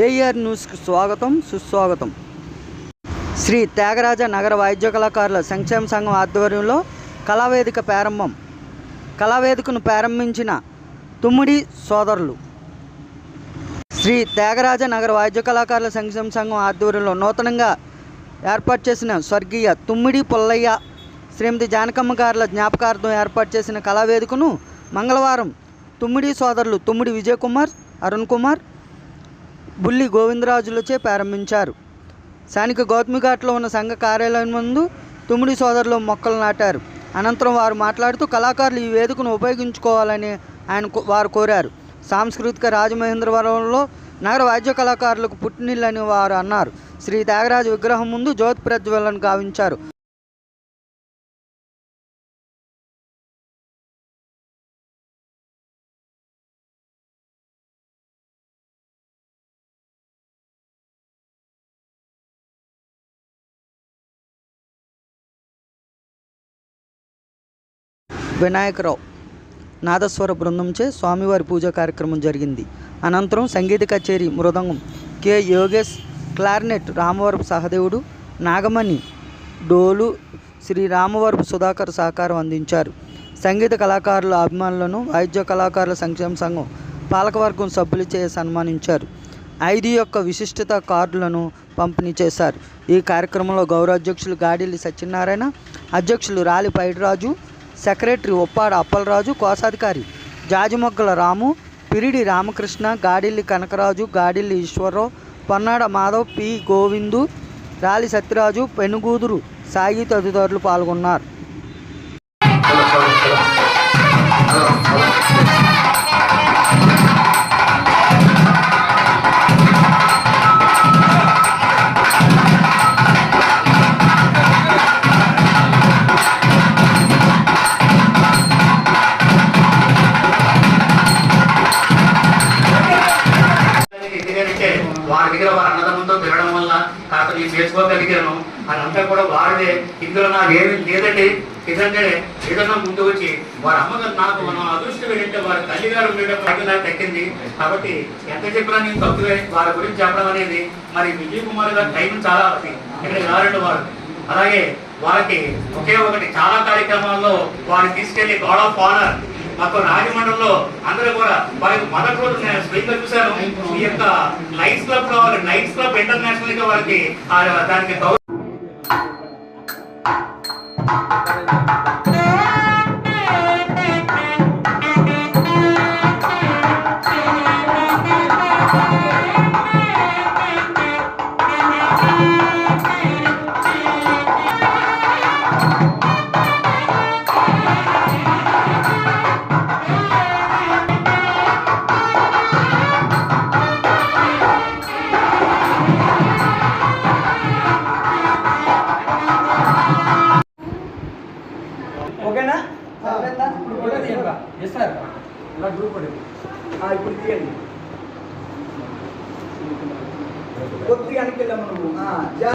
AR న్యూస్కి స్వాగతం సుస్వాగతం. శ్రీ త్యాగరాజ నగర వాయిద్య కళాకారుల సంక్షేమ సంఘం ఆధ్వర్యంలో కళావేదిక ప్రారంభం. కళావేదికను ప్రారంభించిన తుమ్మిడి సోదరులు. శ్రీ త్యాగరాజ నగర వాయిద్య కళాకారుల సంక్షేమ సంఘం ఆధ్వర్యంలో నూతనంగా ఏర్పాటు చేసిన స్వర్గీయ తుమ్మిడి పుల్లయ్య శ్రీమతి జానకమ్మ గారుల జ్ఞాపకార్థం ఏర్పాటు చేసిన కళావేదికను మంగళవారం తుమ్మిడి సోదరులు తుమ్మిడి విజయ్ కుమార్ అరుణ్ కుమార్ బుల్లి గోవిందరాజులచే ప్రారంభించారు. స్థానిక గౌతమిఘాట్లో ఉన్న సంఘ కార్యాలయం ముందు తుమ్మిడి సోదరులు మొక్కలు నాటారు. అనంతరం వారు మాట్లాడుతూ కళాకారులు ఈ వేదికను ఉపయోగించుకోవాలని ఆయన కో- వారు కోరారు. సాంస్కృతిక రాజమహేంద్రవరంలో నగర వాద్య కళాకారులకు పుట్టినిల్లని వారు అన్నారు. శ్రీ త్యాగరాజు విగ్రహం ముందు జ్యోతి ప్రజ్వలను గావించారు. వినాయకరావు నాదస్వర బృందంచే స్వామివారి పూజా కార్యక్రమం జరిగింది. అనంతరం సంగీత కచేరీ మృదంగం కె. యోగేష్ క్లారినెట్ రామవరపు సహదేవుడు నాగమణి డోలు శ్రీ రామవరపు సుధాకర్ సహకారం అందించారు. సంగీత కళాకారుల అభిమానులను వాయిద్య కళాకారుల సంక్షేమ సంఘం పాలకవర్గం సభ్యులచే సన్మానించారు. ఐదు యొక్క విశిష్టత కార్డులను పంపిణీ చేశారు. ఈ కార్యక్రమంలో గౌరవ అధ్యక్షులు గాడిల్లి సత్యనారాయణ అధ్యక్షులు రాలి పైడిరాజు సెక్రటరీ ఉప్పాడ అప్పలరాజు కోశాధికారి జాజిమొగ్గల రాము పిరిడి రామకృష్ణ గాడిల్లి కనకరాజు గాడిల్లి ఈశ్వరరావు పొన్నాడ మాధవ్ పి. గోవిందు రాలి సత్యరాజు పెనుగూదురు సాయి తదితరులు పాల్గొన్నారు. వారి దగ్గర వారి అన్నదమ్ములతో తిరగడం వల్ల కాస్త నేను నేర్చుకోగలిగాను అదంతా కూడా వారిదే. ఇందులో నాకేమి లేదండి. ఎందుకంటే ఏదన్నా ముందు వచ్చి వారి అమ్మగారు నాకు మనం అదృష్టం ఏంటంటే వారి తల్లిగారు ఉండేటప్పుడు నాకు తగ్గింది. కాబట్టి ఎంత చెప్పినా నేను తక్కువే వారి గురించి చెప్పడం అనేది మరి విజయ్ కుమార్ గారి టైం చాలా ఉంది ఇక్కడ రారండి వారు. అలాగే వారికి ఒకే ఒకటి చాలా కార్యక్రమాల్లో వారిని తీసుకెళ్ళి గాడ్ ఆఫ్ ఆనర్ మాకు రాజమండ్రిలో అందరూ కూడా వారికి మొదటి రోజు నేను స్వయంగా చూశాను. ఈ యొక్క లైట్స్ క్లబ్ కావాలి వాళ్ళకి లైట్స్ క్లబ్ ఇంటర్నేషనల్గా వారికి ఆ దానికి ఇలా గ్రూప్ ఫోటో ఇప్పుడు తీయండి కొద్దిగా వెనక్కి వెళ్ళాము నువ్వు ఆ, జా-